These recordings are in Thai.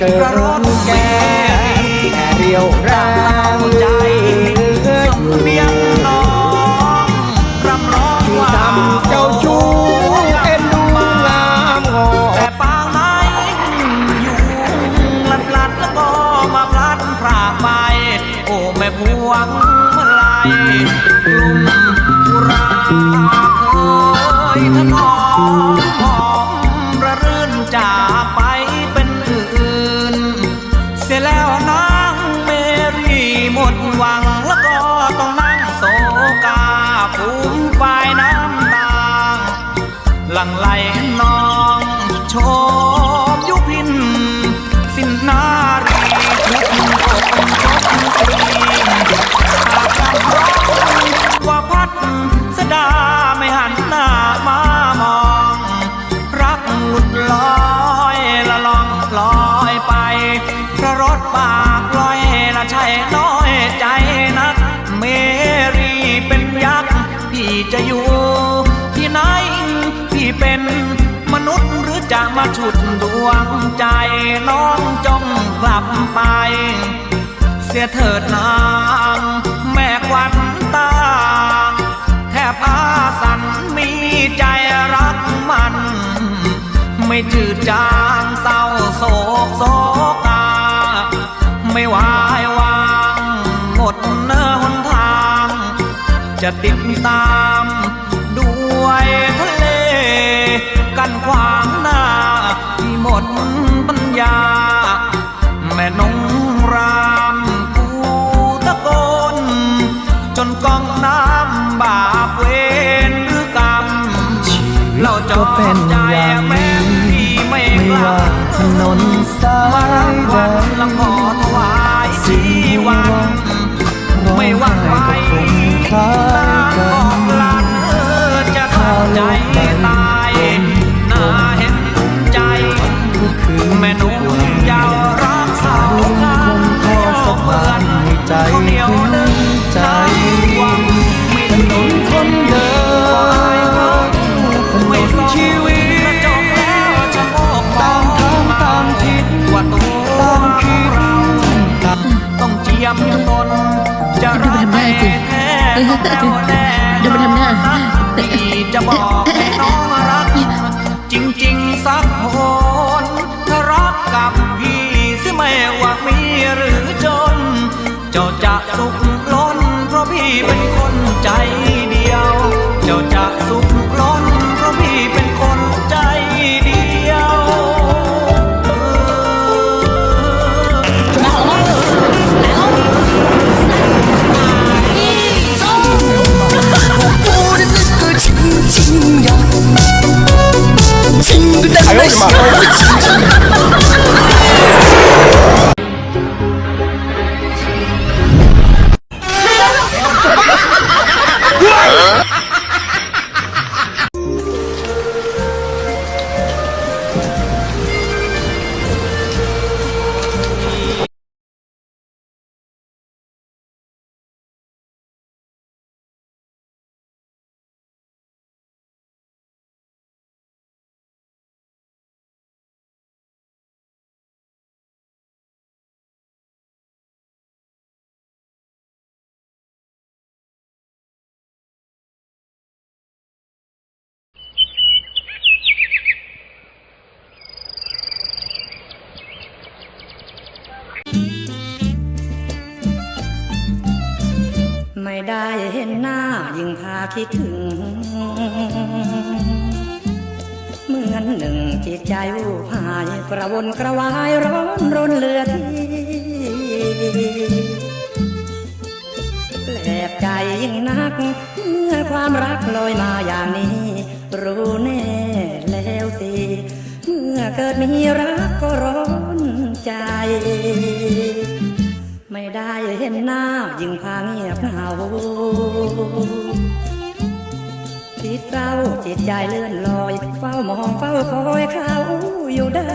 ก่เกินแก่แค่เรียวแรงใจสมเนียงน้องรำร้องว่าเจ้าชู้เอ็นดูงามงอแต่ปางไหนอยู่ลัดลัดแล้วก็มาพลัดพรากไปโอ้แม่พวง ที่ไหนพี่เป็นมนุษย์หรือจะมาฉุดดวงใจน้องจงกลับไป เสียเถิดนางแม่ควันตา แทบอาสันมีใจรักมัน ไม่จืดจางเศร้าโศกโศกา ไม่วายวางหมดเนื้อหนทาง จะติด ถนนสามารัยบใดวันและขอถวายชีวัน ไม่หวั่นไหวตางบอก ยมตนจะรักแม่แท้ต้องแน่วแน่เดี๋ยวมาทำหน้าที่จะบอกให้น้องรัก จริงๆสักคนถ้ารักกับพี่สิไม่ว่ามีหรือจน เจ้าจะสุขล้นเพราะพี่เป็นคนใจ ได้เห็นหน้ายิ่งพาคิดถึง เหมือนหนึ่งจิตใจวูบหายกระวนกระวายร้อนรนเลือที่แปลกใจยิ่งนักเมื่อความรักลอยมาอย่างนี้ รู้แน่แล้วสิ เมื่อเกิดมีรักก็ร้อนใจ ไม่ได้เห็นหน้ายิ่งพาเงียบเหงาคิดเศร้าจิตใจเลื่อนลอย เฝ้ามองเฝ้าคอยเขาอยู่ได้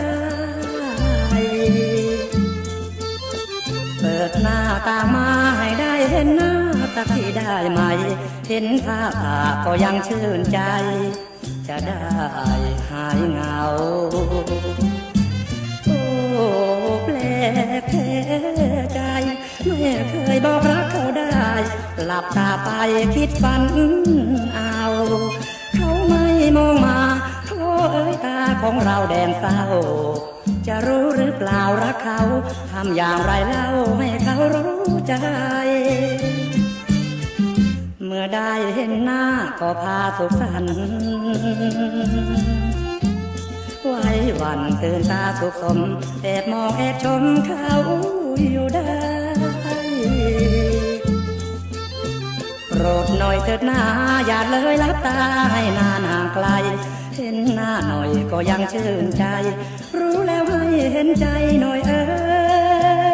เปิดหน้าตามาให้ได้เห็นหน้าสักที่ได้ไหม เห็นภาพาก็ยังชื่นใจ จะได้หายเหงา โอ้ลั เคยบอกรักเขาได้ หลับตาไปคิดฝันเอา เขาไม่มองมาโทษเอ้ยตาของเราแดงเศร้า จะรู้หรือเปล่ารักเขาทำอย่างไรเล่าให้เขารู้ใจ เมื่อได้เห็นหน้าก็พาสุขสันต์ไว้วันตื่นตาสุขสมแอบมองแอบชมเขาอยู่ได้ รดหน่อยเถิดหน้าอย่าเลยลับตาให้นานห่างไกล เห็นหน้าหน่อยก็ยังชื่นใจ รู้แล้วให้เห็นใจหน่อยเออ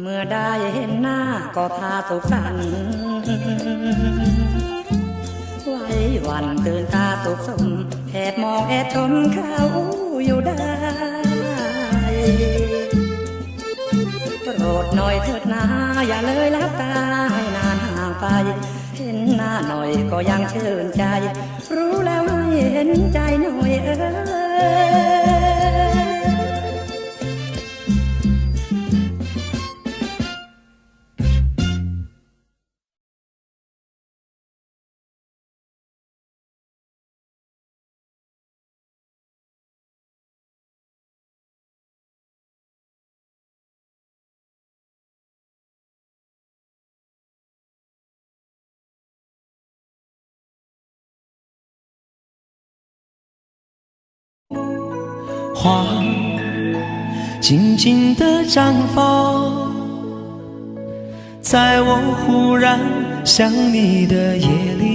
เมื่อได้เห็นหน้าก็พาสุขสันต์ ไว้วันตื่นตาสุขสมแอบมองแอบชมเขาอยู่ได้ โปรดหน่อยเถิดนาอย่าเลยลับตาให้นานห่างไป เห็นหน้าหน่อยก็ยังชื่นใจ รู้แล้วให้เห็นใจหน่อยเออ 花静静地绽放，在我忽然想你的夜里。